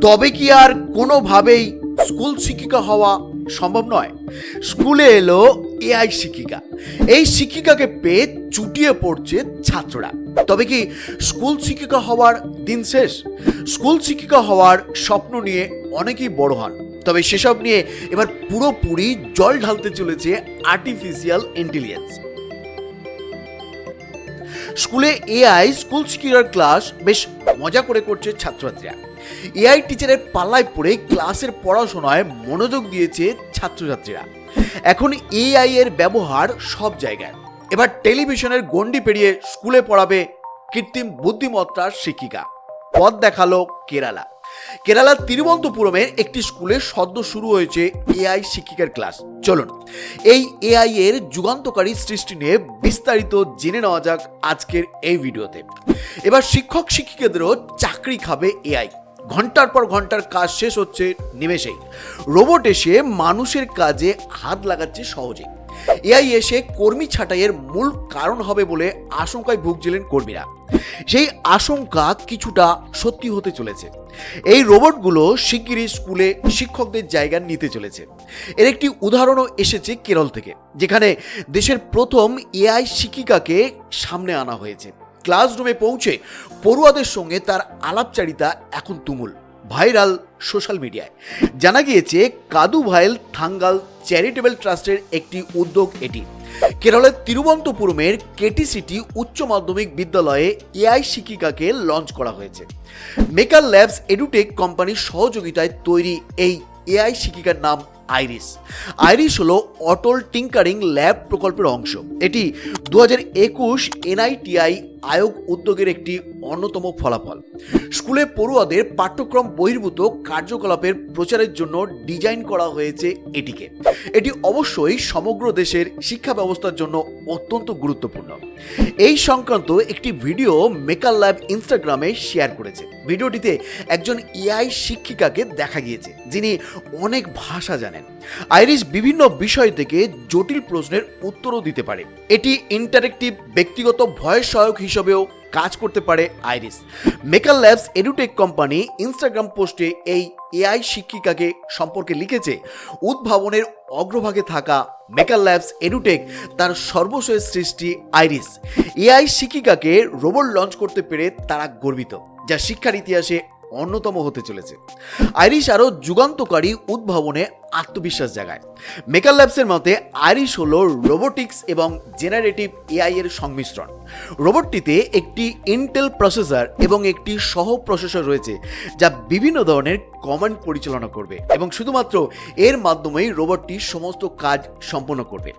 তবে কি আর কোনোভাবেই স্কুল শিক্ষিকা হওয়া সম্ভব নয়? স্কুলে এলো এআই শিক্ষিকা। এই শিক্ষিকাকে পেয়ে চুটিয়ে পড়ছে ছাত্ররা। তবে কি স্কুল শিক্ষিকা হওয়ার দিন শেষ? স্কুল শিক্ষিকা হওয়ার স্বপ্ন নিয়ে অনেকেই বড় হন। তবে সেসব নিয়ে এবার পুরোপুরি জল ঢালতে চলেছে আর্টিফিশিয়াল ইন্টেলিজেন্স স্কুলে এআই, স্কুল শিক্ষিকার ক্লাস বেশ মজা করে করছে ছাত্রছাত্রীরা। এআই টিচারের পাল্লায় পড়ে ক্লাসের পড়াশোনায় মনোযোগ দিয়েছে ছাত্রছাত্রীরা। এখন এআই এর ব্যবহার সব জায়গায়। এবার টেলিভিশনের গণ্ডি পেরিয়ে স্কুলে পড়াবে কৃত্রিম বুদ্ধিমত্তার শিক্ষিকা। পথ দেখাল কেরালা। কেরালার তিরুবন্তপুরমের একটি স্কুলে সদ্য শুরু হয়েছে এআই শিক্ষিকার ক্লাস। চলুন, এই এআই এর যুগান্তকারী সৃষ্টি নিয়ে বিস্তারিত জেনে নেওয়া যাক আজকের এই ভিডিওতে। এবার শিক্ষক শিক্ষিকাদেরও চাকরি খাবে এআই ঘণ্টার পর ঘণ্টার কাজ শেষ হচ্ছে নিমেষেই। রোবট এসে মানুষের কাজে হাত লাগাচ্ছে সহজেই। এআই এসে কর্মী ছাঁটাইয়ের মূল কারণ হবে বলে আশঙ্কায় ভুগছিলেন কর্মীরা। সেই আশঙ্কা কিছুটা সত্যি হতে চলেছে। এই রোবটগুলো শিগগিরই স্কুলে শিক্ষকদের জায়গা নিতে চলেছে। এর একটি উদাহরণও এসেছে কেরল থেকে, যেখানে দেশের প্রথম এআই শিক্ষিকাকে সামনে আনা হয়েছে। ক্লাসরুমে পৌঁছে পড়ুয়াদের সঙ্গে তার আলাপচারিতা এখন তুমুল। ভাইরাল সোশ্যাল মিডিয়ায়। জানা গিয়েছে, কাদু ভাইল থাঙ্গাল চ্যারিটেবল ট্রাস্টের একটি উদ্যোগ এটি। কেরলের তিরুবন্তপুরমের কেটি সিটি উচ্চ মাধ্যমিক বিদ্যালয়ে এআই শিক্ষিকাকে লঞ্চ করা হয়েছে। মেকার ল্যাবস এডুটেক কোম্পানির সহযোগিতায় তৈরি এই এআই শিক্ষিকার নাম আইরিস। আইরিস হলো অটল টিঙ্কারিং ল্যাব প্রকল্পের অংশ। এটি দু হাজার একুশ এনআইটিআই আয়োগ উদ্যোগের একটি অন্যতম ফলাফল। স্কুলে পড়ুয়াদের পাঠ্যক্রম বহির্ভূত কার্যকলাপের প্রচারের জন্য ডিজাইন করা হয়েছে এটিকে। এটি অবশ্যই সমগ্র দেশের শিক্ষা ব্যবস্থার জন্য অত্যন্ত গুরুত্বপূর্ণ। এই সংক্রান্ত একটি ভিডিও মেকার ল্যাব ইনস্টাগ্রামে শেয়ার করেছে। ভিডিওটিতে একজন এআই শিক্ষিকাকে দেখা গিয়েছে, যিনি অনেক ভাষা জানেন। আইরিশ বিভিন্ন বিষয় থেকে জটিল প্রশ্নের উত্তরও দিতে পারে। এটি ইন্টারেক্টিভ, ব্যক্তিগত ভয়েস সহায়ক হিসেবেও কাজ করতে পারে Iris. Maker labs edutech company Instagram পোস্টে এই এআই শিক্ষিকাকে সম্পর্কে লিখেছে, উদ্ভাবনের অগ্রভাগে থাকা মেকার ল্যাবস এডুটেক তার সর্বশেষ সৃষ্টি আইরিস। এআই শিক্ষিকাকে রোবট লঞ্চ করতে পেরে তারা গর্বিত, যা শিক্ষার ইতিহাসে অন্যতম হতে চলেছে। আইরিশ আরও যুগান্তকারী উদ্ভাবনে আত্মবিশ্বাস জাগায়। মেকার ল্যাবসের মতে আইরিশ হলো রোবোটিক্স এবং জেনারেটিভ এআই এর সংমিশ্রণ। রোবটটিতে একটি ইন্টেল প্রসেসর এবং একটি সহ প্রসেসর রয়েছে, যা বিভিন্ন ধরনের কমান্ড পরিচালনা করবে এবং শুধুমাত্র এর মাধ্যমেই রোবটটি সমস্ত কাজ সম্পন্ন করবে।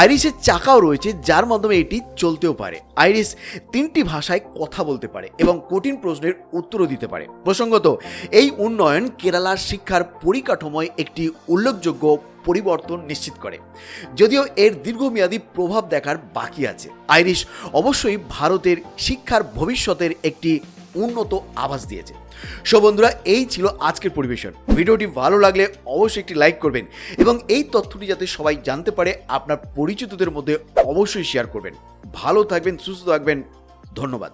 আইরিসের চাকাও রয়েছে, যার মাধ্যমে এটি চলতেও পারে। আইরিস তিনটি ভাষায় কথা বলতে পারে এবং কঠিন প্রশ্নের উত্তরও দিতে পারে। প্রসঙ্গত, এই উন্নয়ন কেরালার শিক্ষার পরিকাঠামোয় একটি উল্লেখযোগ্য পরিবর্তন নিশ্চিত করে। যদিও এর দীর্ঘমেয়াদী প্রভাব দেখার বাকি আছে। আইরিশ অবশ্যই ভারতের শিক্ষার ভবিষ্যতের একটি উন্নত আভাস দিয়েছে। সো বন্ধুরা, এই ছিল আজকের পরিবেশন। ভিডিওটি ভালো লাগলে অবশ্যই একটি লাইক করবেন এবং এই তথ্যটি যাতে সবাই জানতে পারে, আপনার পরিচিতদের মধ্যে অবশ্যই শেয়ার করবেন। ভালো থাকবেন, সুস্থ থাকবেন, ধন্যবাদ।